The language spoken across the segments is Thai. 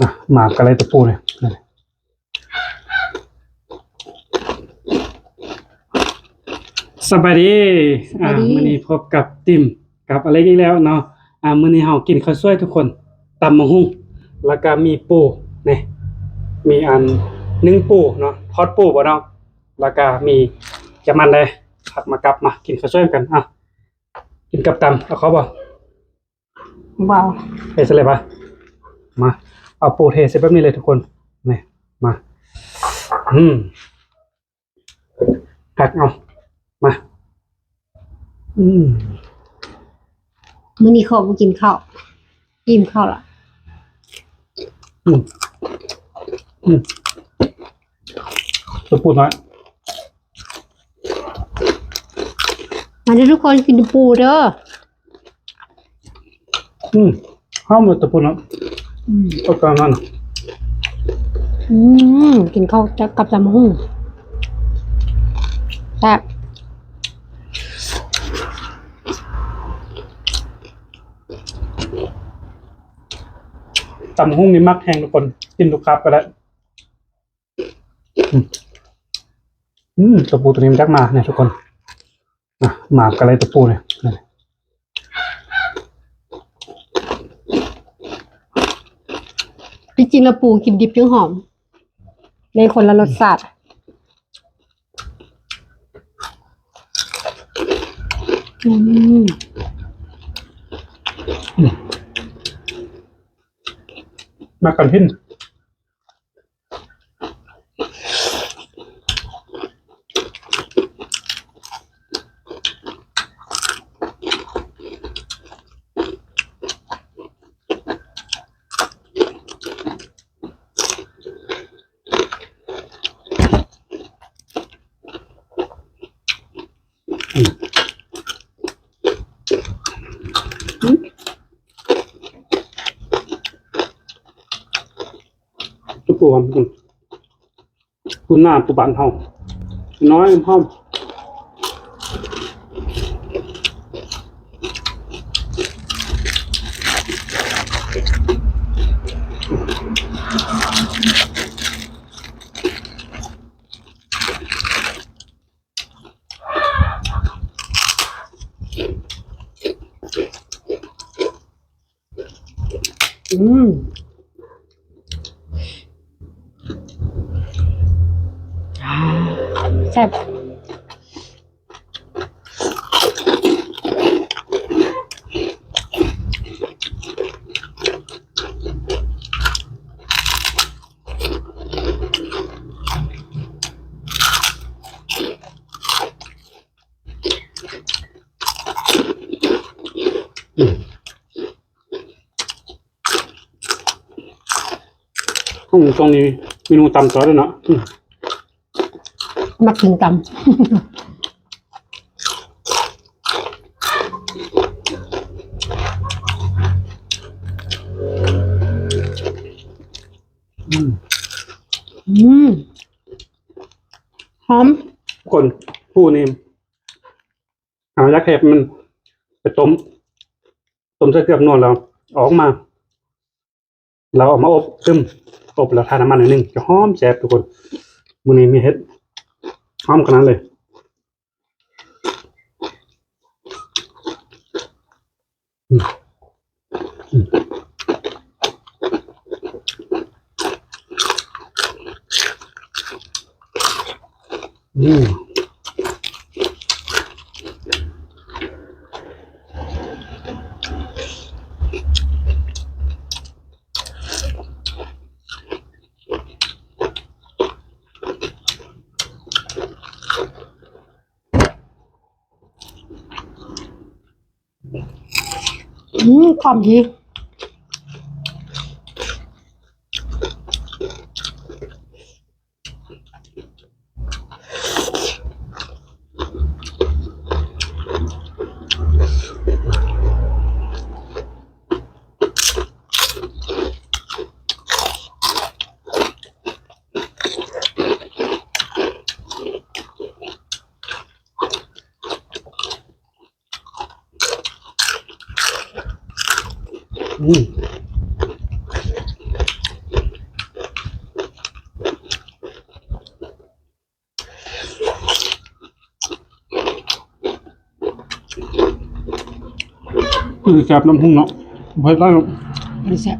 อะหมากอะไรตะปูเนี่ยนั่นสบายดีสบายดี อ่ามื้อนี้พบกับติมกับอะไรอีกแล้วเนาะ อ่ามื้อนี้เฮากินข้าวสวยทุกคนตำมะฮุ่งแล้วก็มีปูนี่มีอันนึ่งปูเนาะทอดปูบ่เนาะแล้วก็มีจะมันเลยผักมากับมากินข้าวสวยกันอะกินกับตำเอาเขาบ่ว้าวเทใส่เลยปะมา เอาปูเทใส่แบบนี้เลยทุกคนนี่มา อืมหักเอามา อืมมื้อนี้เขามากินข้าวอิ่มข้าวละอืมอืมตัวปูน้อยมาเด้อทุกคนกินปูเด้ออืมข้าวหมดตัวปูน้อย อืมเอากลางนั่นน่ะอืมกินข้าวจักกับจำหุ่งแซ่บตำหุ้งนี่มักแห้งทุกคน กินทุกครับก็ได้อืมอืมตัวปูตัวนี้มันจักมาเนี่ยทุกคน อะหมากอะไรตัวปูเนี่ยนั่น ที่ จริงแล้วปูกินดิบยังหอม ในคนละรสชาติอืมมากันพิ้น ตั วปูครับคุณหน้าปูบานเฮาน้อยห้อมอืมอ่า แซ่บห้องตรงนี้เมนูตำซอสด้วยเนาะอื มมักกินตำอืมอืมหอมทุกคนปูนี่เอายักษ์เห็บมันไปต้มต้มใส่เกลือบนวลแล้วเอาออกมา เราเอามาอบซึมอบแล้วทาน้ำมันหน่อยหนึงจะหอมแซ่บทุกคนมื้อนี้มีเฮ็ด หอมขนาดเลยอืม อืมอืมอืมความดี อืมคือแซบน้ำหุ้งเนาะไผ็ได้เนาะบริแซบ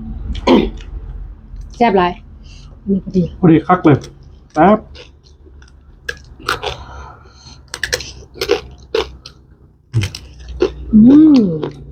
แซบไรนี่พอดีพอดีคักเลยแซ่บอืม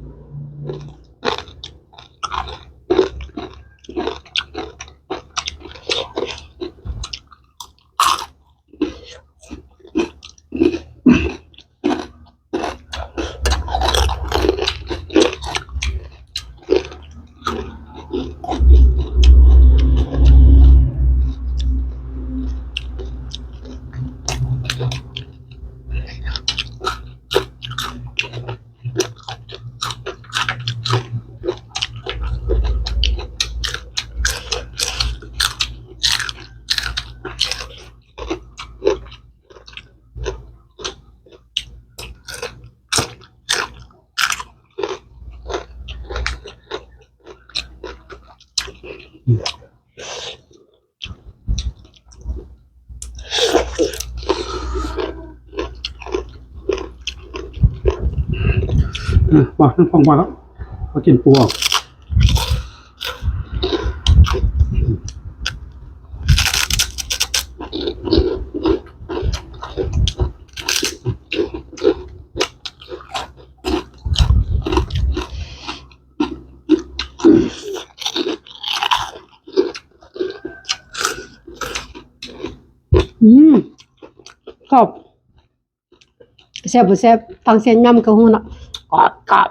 อะมาทั้งฟองมาแล้วมากินปูออกอืมกรอบแซ่บบ่แซ่บฟังเสียงย่ำก็ฮู้เนาะ กรอบกรอบ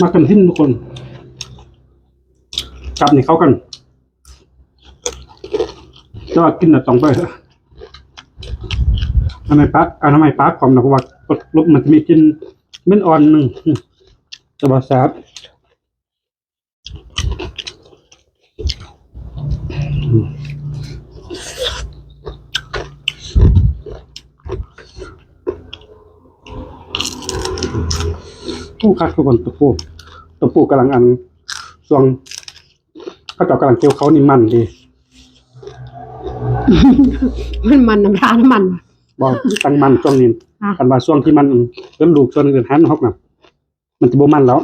มากันที่ทุกคน กลับนี่เข้ากัน จะว่ากินแต่ต้องไปทำไมปักอ่าทำไมปักความนะเพราะว่ากดลบมันจะมีกินเม็ดอ่อนหนึ่งจะบาแซ่บอืมตู้คัดทุกคนตัวปูตัวปูกำลังอันส่วงเขาเจ้ากำลังเกี่ยวเขานี่มันดี มันมันน้ำตาลน้ำมันบอกตั้งมันช่วงนี้อะกันว่าช่วงที่มันเริ่มลูกช่วงอื่นหันฮอกน่ะ มันจะบ่มันแล้ว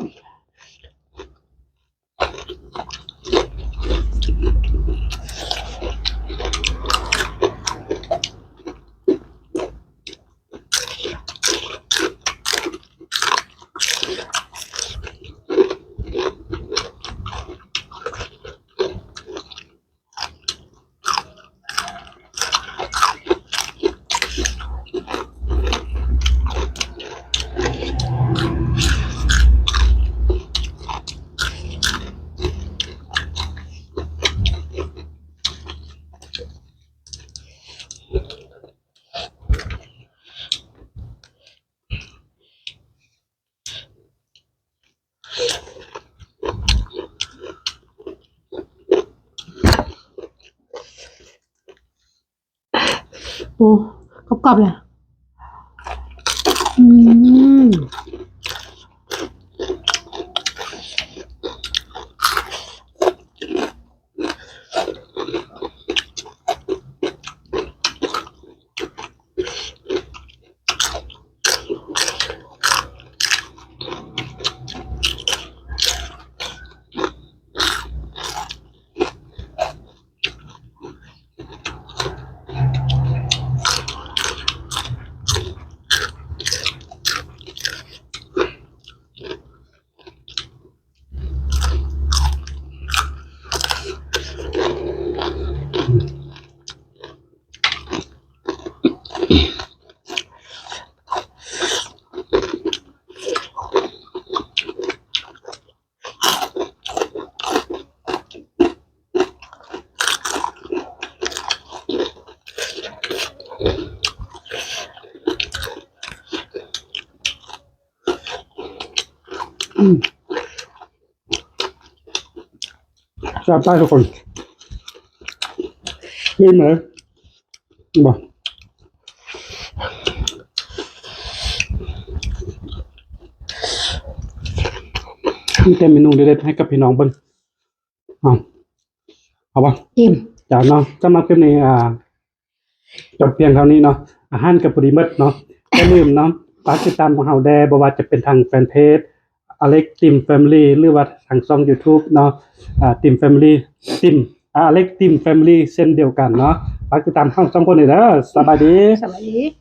โอ้กร แซ่บได้ทุกคนนี่เหมือนบ่มีแต่เมนูเด็ดๆให้กับพี่น้องเบิ่งเอาเอาบ่อิ่มจากเนาะสำหรับคลิปนี้อ่าจบเพียงเท่านี้เนาะอาหารกับปริมดเนาะอย่าลืมเนาะฝากติดตามของเฮาแดบ่ว่าจะเป็นทางแฟนเพจ อเล็กติมแฟมิลี่หรือว่าทางช่อง YouTube เนาะอ่าติมแฟมิลี่ติมอเล็กติมแฟมิลี่เช่นเดียวกันเนาะฝากติดตามทั้งสองคนเลยนะสบายดี สวัสดี